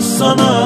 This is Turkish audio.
sana kara